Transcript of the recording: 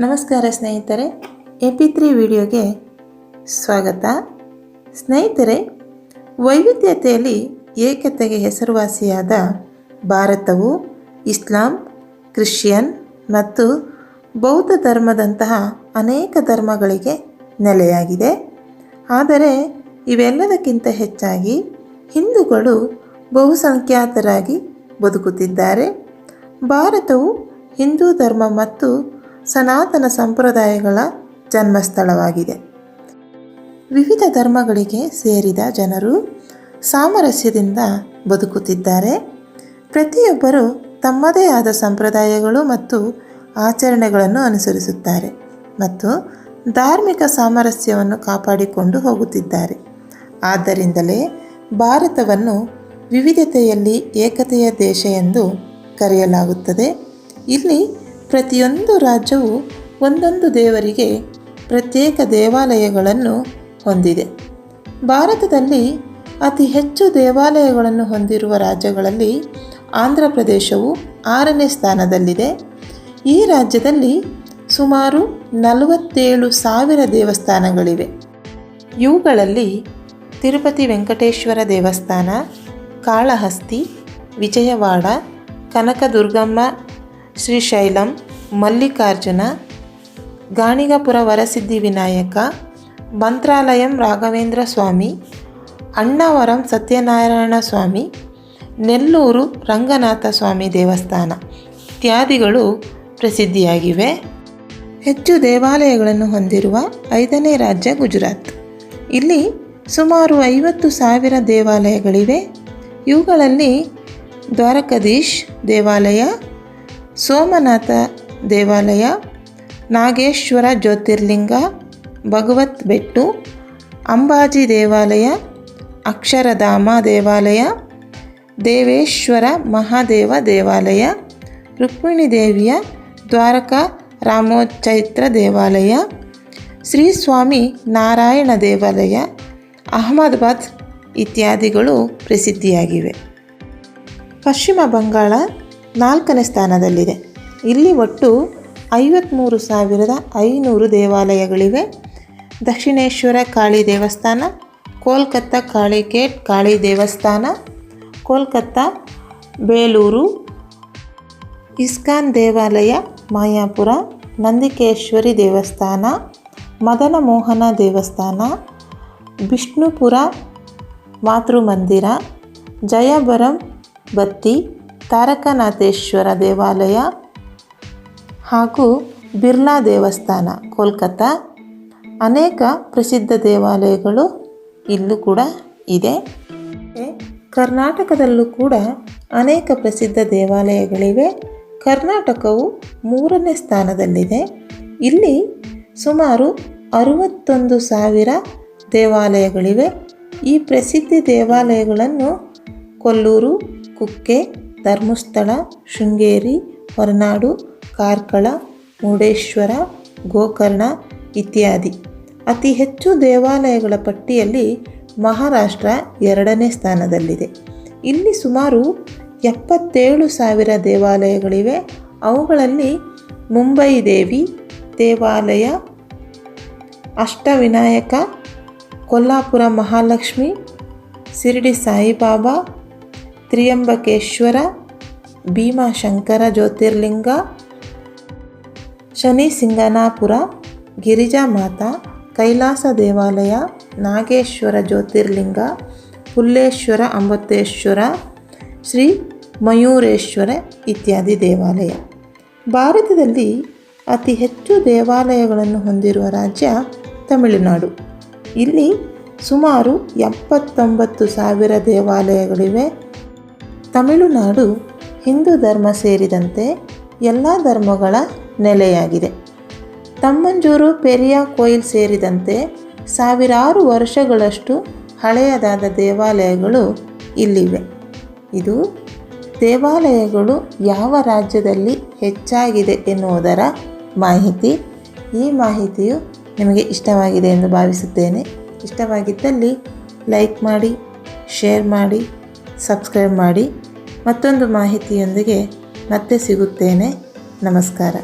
ನಮಸ್ಕಾರ ಸ್ನೇಹಿತರೆ, A P three ವಿಡಿಯೋಗೆ ಸ್ವಾಗತ. ಸ್ನೇಹಿತರೆ, ವೈವಿಧ್ಯತೆಯಲ್ಲಿ ಏಕತೆಗೆ ಹೆಸರುವಾಸಿಯಾದ ಭಾರತವು ಇಸ್ಲಾಂ, ಕ್ರಿಶ್ಚಿಯನ್ ಮತ್ತು ಬೌದ್ಧ ಧರ್ಮದಂತಹ ಅನೇಕ ಧರ್ಮಗಳಿಗೆ ನೆಲೆಯಾಗಿದೆ. ಆದರೆ ಇವೆಲ್ಲದಕ್ಕಿಂತ ಹೆಚ್ಚಾಗಿ ಹಿಂದೂಗಳು ಬಹುಸಂಖ್ಯಾತರಾಗಿ ಬದುಕುತ್ತಿದ್ದಾರೆ. ಭಾರತವು ಹಿಂದೂ ಧರ್ಮ ಮತ್ತು ಸನಾತನ ಸಂಪ್ರದಾಯಗಳ ಜನ್ಮಸ್ಥಳವಾಗಿದೆ. ವಿವಿಧ ಧರ್ಮಗಳಿಗೆ ಸೇರಿದ ಜನರು ಸಾಮರಸ್ಯದಿಂದ ಬದುಕುತ್ತಿದ್ದಾರೆ. ಪ್ರತಿಯೊಬ್ಬರು ತಮ್ಮದೇ ಆದ ಸಂಪ್ರದಾಯಗಳು ಮತ್ತು ಆಚರಣೆಗಳನ್ನು ಅನುಸರಿಸುತ್ತಾರೆ ಮತ್ತು ಧಾರ್ಮಿಕ ಸಾಮರಸ್ಯವನ್ನು ಕಾಪಾಡಿಕೊಂಡು ಹೋಗುತ್ತಿದ್ದಾರೆ. ಆದ್ದರಿಂದಲೇ ಭಾರತವನ್ನು ವಿವಿಧತೆಯಲ್ಲಿ ಏಕತೆಯ ದೇಶ ಎಂದು ಕರೆಯಲಾಗುತ್ತದೆ. ಇಲ್ಲಿ ಪ್ರತಿಯೊಂದು ರಾಜ್ಯವು ಒಂದೊಂದು ದೇವರಿಗೆ ಪ್ರತ್ಯೇಕ ದೇವಾಲಯಗಳನ್ನು ಹೊಂದಿದೆ. ಭಾರತದಲ್ಲಿ ಅತಿ ಹೆಚ್ಚು ದೇವಾಲಯಗಳನ್ನು ಹೊಂದಿರುವ ರಾಜ್ಯಗಳಲ್ಲಿ ಆಂಧ್ರ ಪ್ರದೇಶವು ಆರನೇ ಸ್ಥಾನದಲ್ಲಿದೆ. ಈ ರಾಜ್ಯದಲ್ಲಿ ಸುಮಾರು ನಲವತ್ತೇಳು ಸಾವಿರ ದೇವಸ್ಥಾನಗಳಿವೆ. ಇವುಗಳಲ್ಲಿ ತಿರುಪತಿ ವೆಂಕಟೇಶ್ವರ ದೇವಸ್ಥಾನ, ಕಾಳಹಸ್ತಿ, ವಿಜಯವಾಡ, ಕನಕದುರ್ಗಮ್ಮ, ಶ್ರೀಶೈಲಂ ಮಲ್ಲಿಕಾರ್ಜುನ, ಗಾಣಿಗಪುರ ವರಸಿದ್ಧಿ ವಿನಾಯಕ, ಮಂತ್ರಾಲಯಂ ರಾಘವೇಂದ್ರ ಸ್ವಾಮಿ, ಅಣ್ಣವರಂ ಸತ್ಯನಾರಾಯಣ ಸ್ವಾಮಿ, ನೆಲ್ಲೂರು ರಂಗನಾಥ ಸ್ವಾಮಿ ದೇವಸ್ಥಾನ ಇತ್ಯಾದಿಗಳು ಪ್ರಸಿದ್ಧಿಯಾಗಿವೆ. ಹೆಚ್ಚು ದೇವಾಲಯಗಳನ್ನು ಹೊಂದಿರುವ ಐದನೇ ರಾಜ್ಯ ಗುಜರಾತ್. ಇಲ್ಲಿ ಸುಮಾರು ಐವತ್ತು ಸಾವಿರ ದೇವಾಲಯಗಳಿವೆ. ಇವುಗಳಲ್ಲಿ ದ್ವಾರಕಾಧೀಶ್ ದೇವಾಲಯ, ಸೋಮನಾಥ ದೇವಾಲಯ, ನಾಗೇಶ್ವರ ಜ್ಯೋತಿರ್ಲಿಂಗ, ಭಗವತ್ ಬೆಟ್ಟು, ಅಂಬಾಜಿ ದೇವಾಲಯ, ಅಕ್ಷರಧಾಮ ದೇವಾಲಯ, ದೇವೇಶ್ವರ ಮಹಾದೇವ ದೇವಾಲಯ, ರುಕ್ಮಿಣಿ ದೇವಿಯ ದ್ವಾರಕಾ ರಾಮೋಚೈತ್ರ ದೇವಾಲಯ, ಶ್ರೀ ಸ್ವಾಮಿ ನಾರಾಯಣ ದೇವಾಲಯ, ಅಹಮದಾಬಾದ್ ಇತ್ಯಾದಿಗಳು ಪ್ರಸಿದ್ಧಿಯಾಗಿವೆ. ಪಶ್ಚಿಮ ಬಂಗಾಳ ನಾಲ್ಕನೇ ಸ್ಥಾನದಲ್ಲಿದೆ. ಇಲ್ಲಿ ಒಟ್ಟು ಐವತ್ತ್ಮೂರು ಸಾವಿರದ ಐನೂರು ದೇವಾಲಯಗಳಿವೆ. ದಕ್ಷಿಣೇಶ್ವರ ಕಾಳಿ ದೇವಸ್ಥಾನ, ಕೋಲ್ಕತ್ತಾ ಕಾಳಿಕೇಟ್ ಕಾಳಿ ದೇವಸ್ಥಾನ, ಕೋಲ್ಕತ್ತಾ ಬೇಲೂರು, ಇಸ್ಕಾನ್ ದೇವಾಲಯ, ಮಾಯಾಪುರ, ನಂದಿಕೇಶ್ವರಿ ದೇವಸ್ಥಾನ ಮದನ ಮೋಹನ ದೇವಸ್ಥಾನ, ವಿಷ್ಣುಪುರ ಮಾತೃಮಂದಿರ, ಜಯಬರಂ ಬತ್ತಿ, ತಾರಕನಾಥೇಶ್ವರ ದೇವಾಲಯ ಹಾಗೂ ಬಿರ್ಲಾ ದೇವಸ್ಥಾನ ಕೋಲ್ಕತ್ತಾ ಅನೇಕ ಪ್ರಸಿದ್ಧ ದೇವಾಲಯಗಳು ಇಲ್ಲೂ ಕೂಡ ಇದೆ. ಕರ್ನಾಟಕದಲ್ಲೂ ಕೂಡ ಅನೇಕ ಪ್ರಸಿದ್ಧ ದೇವಾಲಯಗಳಿವೆ. ಕರ್ನಾಟಕವು ಮೂರನೇ ಸ್ಥಾನದಲ್ಲಿದೆ. ಇಲ್ಲಿ ಸುಮಾರು ಅರುವತ್ತೊಂದು ಸಾವಿರ ದೇವಾಲಯಗಳಿವೆ. ಈ ಪ್ರಸಿದ್ಧ ದೇವಾಲಯಗಳನ್ನು ಕೊಲ್ಲೂರು, ಕುಕ್ಕೆ, ಧರ್ಮಸ್ಥಳ, ಶೃಂಗೇರಿ, ಹೊರನಾಡು ಕಾರ್ಕಳ, ಮುರುಡೇಶ್ವರ, ಗೋಕರ್ಣ ಇತ್ಯಾದಿ. ಅತಿ ಹೆಚ್ಚು ದೇವಾಲಯಗಳ ಪಟ್ಟಿಯಲ್ಲಿ ಮಹಾರಾಷ್ಟ್ರ ಎರಡನೇ ಸ್ಥಾನದಲ್ಲಿದೆ. ಇಲ್ಲಿ ಸುಮಾರು ಎಪ್ಪತ್ತೇಳು ಸಾವಿರ ದೇವಾಲಯಗಳಿವೆ. ಅವುಗಳಲ್ಲಿ ಮುಂಬೈ ದೇವಿ ದೇವಾಲಯ, ಅಷ್ಟವಿನಾಯಕ, ಕೊಲ್ಲಾಪುರ ಮಹಾಲಕ್ಷ್ಮಿ, ಶಿರಡಿ ಸಾಯಿಬಾಬಾ, ತ್ರಿಯಂಬಕೇಶ್ವರ ಭೀಮಾಶಂಕರ ಜ್ಯೋತಿರ್ಲಿಂಗ ಶನಿ ಸಿಂಗನಾಪುರ, ಗಿರಿಜಾ ಮಾತಾ, ಕೈಲಾಸ ದೇವಾಲಯ, ನಾಗೇಶ್ವರ ಜ್ಯೋತಿರ್ಲಿಂಗ ಹುಲ್ಲೇಶ್ವರ ಅಂಬತ್ತೇಶ್ವರ ಶ್ರೀ ಮಯೂರೇಶ್ವರ ಇತ್ಯಾದಿ ದೇವಾಲಯ. ಭಾರತದಲ್ಲಿ ಅತಿ ಹೆಚ್ಚು ದೇವಾಲಯಗಳನ್ನು ಹೊಂದಿರುವ ರಾಜ್ಯ ತಮಿಳುನಾಡು. ಇಲ್ಲಿ ಸುಮಾರು ಎಪ್ಪತ್ತೊಂಬತ್ತು ಸಾವಿರ ದೇವಾಲಯಗಳಿವೆ. ತಮಿಳುನಾಡು ಹಿಂದೂ ಧರ್ಮ ಸೇರಿದಂತೆ ಎಲ್ಲ ಧರ್ಮಗಳ ನೆಲೆಯಾಗಿದೆ. ತಮ್ಮಂಜೂರು ಪೆರಿಯ ಕೋಯಿಲ್ ಸೇರಿದಂತೆ ಸಾವಿರಾರು ವರ್ಷಗಳಷ್ಟು ಹಳೆಯದಾದ ದೇವಾಲಯಗಳು ಇಲ್ಲಿವೆ. ಇದು ದೇವಾಲಯಗಳು ಯಾವ ರಾಜ್ಯದಲ್ಲಿ ಹೆಚ್ಚಾಗಿದೆ ಎನ್ನುವುದರ ಮಾಹಿತಿ. ಈ ಮಾಹಿತಿಯು ನಿಮಗೆ ಇಷ್ಟವಾಗಿದೆ ಎಂದು ಭಾವಿಸುತ್ತೇನೆ. ಇಷ್ಟವಾಗಿದ್ದಲ್ಲಿ ಲೈಕ್ ಮಾಡಿ, ಶೇರ್ ಮಾಡಿ, ಸಬ್ಸ್ಕ್ರೈಬ್ ಮಾಡಿ. ಮತ್ತೊಂದು ಮಾಹಿತಿಯೊಂದಿಗೆ ಮತ್ತೆ ಸಿಗುತ್ತೇನೆ. ನಮಸ್ಕಾರ.